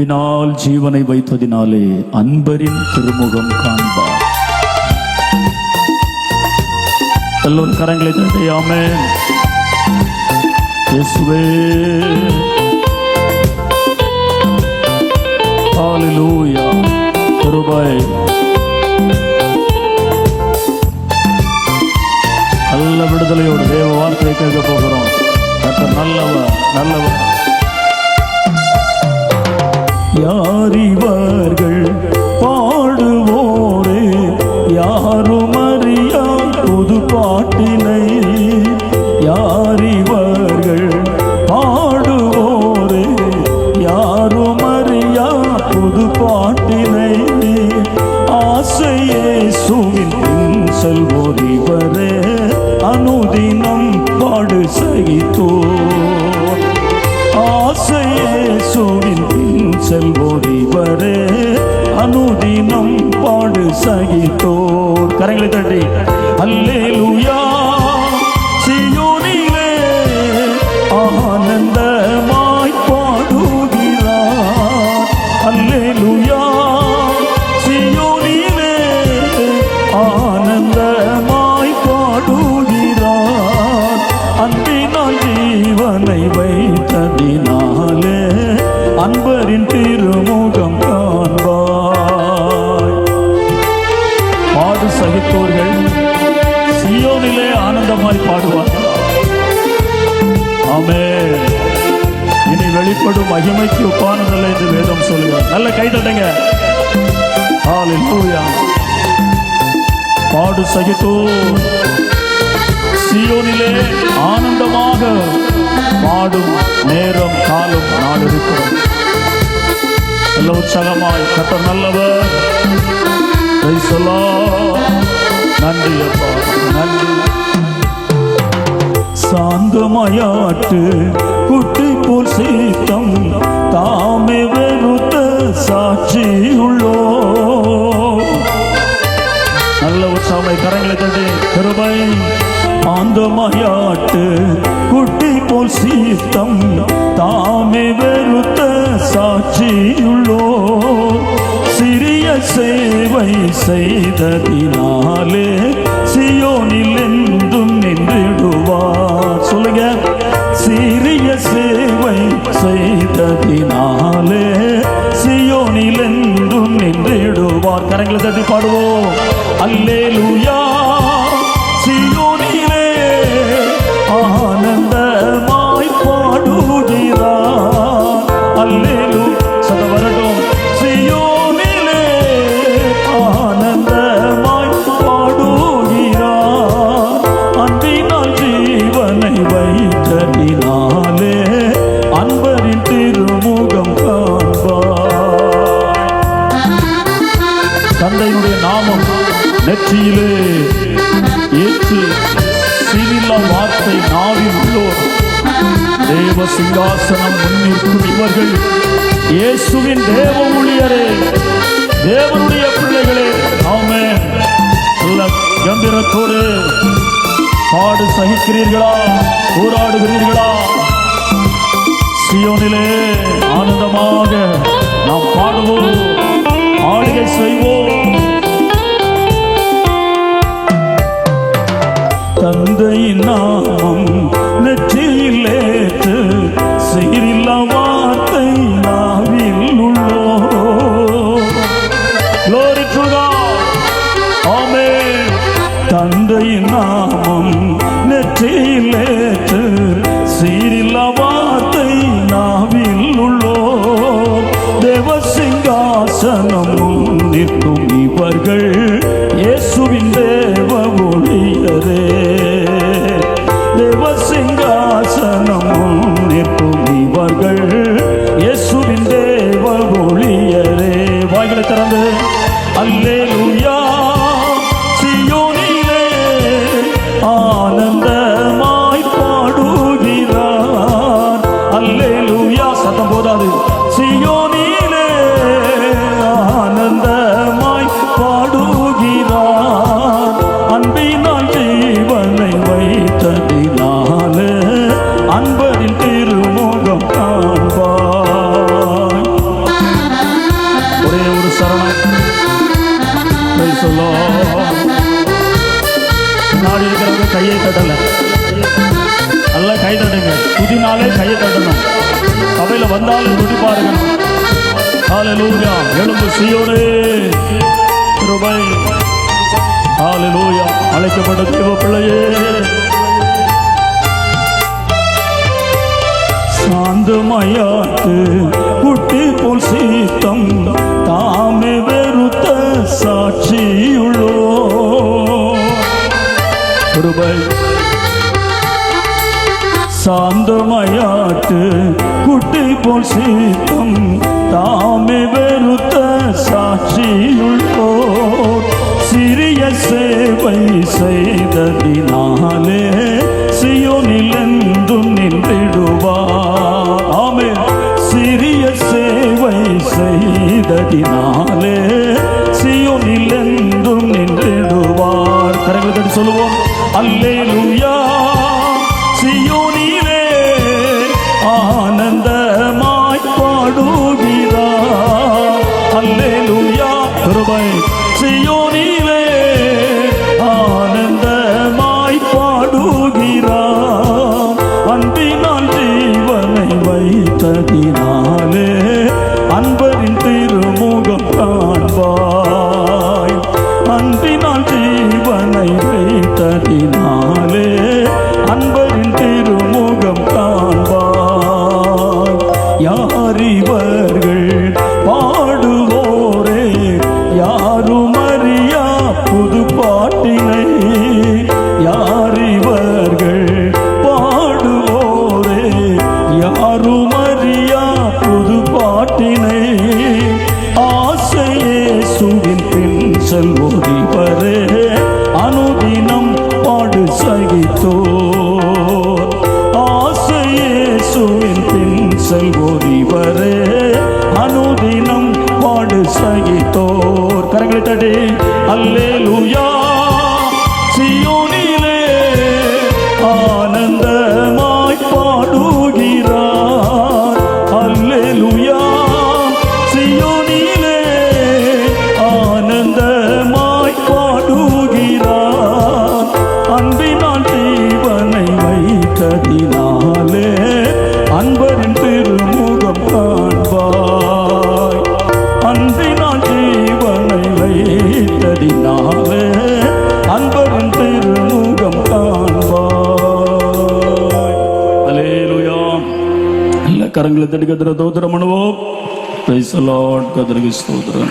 அன்பினால் ஜீவனை வைத்ததினாலே அன்பரின் திருமுகம் காண்பார். எல்லோரும் கரங்களை தட்டையாமே இயேசுவே. ஹalleluya. நல்ல விடுதலையோடு தேவ வார்த்தையை கேட்க போகிறோம். நல்லவர் நல்லவர். யாரிவா பின் அனுதினம் பாடு சகித்தோர். கரங்களை தட்டி அல்லே லூயா சியோனிலே ஆனந்தமாய் பாடுகிறார். அல்லே லூயா அன்பரின் திருமுகம் காண்பாய். பாடு சகித்தோர்கள் சியோனிலே ஆனந்தமாய் பாடுவார். ஆமே. இனி வெளிப்படும் மகிமைக்கு ஒப்பானதில்லை என்று வேதம் சொல்லுவார் நல்ல கை தட்டுங்க. பாடு சகித்தோ சியோனிலே ஆனந்தமாக பாடும் நேரம் காலம் நாள் இருக்கிறோம் நல்ல உற்சாகமாய் கத்தர் நல்லவர். நன்றி அப்பா நன்றி. சாந்தமயாட்டு குட்டி போல் சீத்தம் தாமே வெறுத்த சாட்சி உள்ளோ. நல்ல உற்சாகமாய் கரங்களை தட்டி கிருபை. ஆந்தமயாட்டு குட்டி போல் சீத்தம் தாமே வெறுத்த சாட்சியுள்ளோ. சிறிய சேவை செய்ததினாலே சியோனில் என்றும் நின்றிடுவார். சொல்லுங்க. சிறிய சேவை செய்ததினாலே சியோனில் என்றும் நின்றிடுவார். கரங்களை தட்டி பாடுவோம். அல்லேலூயா. நெற்றியிலே ஏற்று சீனில்லா வார்த்தை நாவில் உள்ளோர். தேவ சிங்காசனம் முன்னிற்கும் இவர்கள் இயேசுவின் தேவ ஊழியரே தேவனுடைய பிள்ளைகளே ஆமே நல்ல கம்பீரத்தோடு பாடு சகிக்கிறீர்களா? போராடுகிறீர்களா சியோனிலே ஆனந்தமாக நாம் பாடுவோம். ஆளுகை செய்வோம். சிங்காசனம் நிற்கும் இவர்கள் இயேசுவின் தேவ ஒளியரே தேவ சிங்காசனம் நிற்கும் இவர்கள் இயேசுவின் தேவ ஒளியரே வாய்களை திறந்து அல்லேலு ஒரே ஒரு சரணம். சொல்லோ. நாடு இருக்கிறவங்க கையை கட்டலை நல்லா கை தட்டுங்க. புதினாலே கையை கட்டணும் சபையில் வந்தாலும் துடி பாருங்க. ஹாலலூயா எழும்பு சீயோடு கிருபை. ஹாலலூயா அழைக்கப்பட்ட தெய்வ பிள்ளையே. சாந்தமயாத்து குட்டி போல் சீத்தம் தாமே வெறுத்த சாட்சியுள்ளோ. கிருபை. சாந்தமயாட்டு குட்டி போல் சீத்தம் செய்ததினாலே சியோனில் என்றும் நின்றிடுவார். கரங்களை தட்டி சொல்லுவோம். அல்லேலூயா சியோனிலே ஆனந்தமாய் பாடுகிறார். அல்லேலூயா கிருபை சியோனி இயேசுவின் சுவின் பின் செல்வோரிவரே அனுதினம் பாடு சகித்தோ ஆசையே சுவின் பின் செல்வோரிவரே அனுதினம் பாடு சகித்தோர். கரங்களை தட்டி அல்லே తండ్రి కదర దోదరమును ప్రైసలాడ్ కదరికి స్తోత్రం.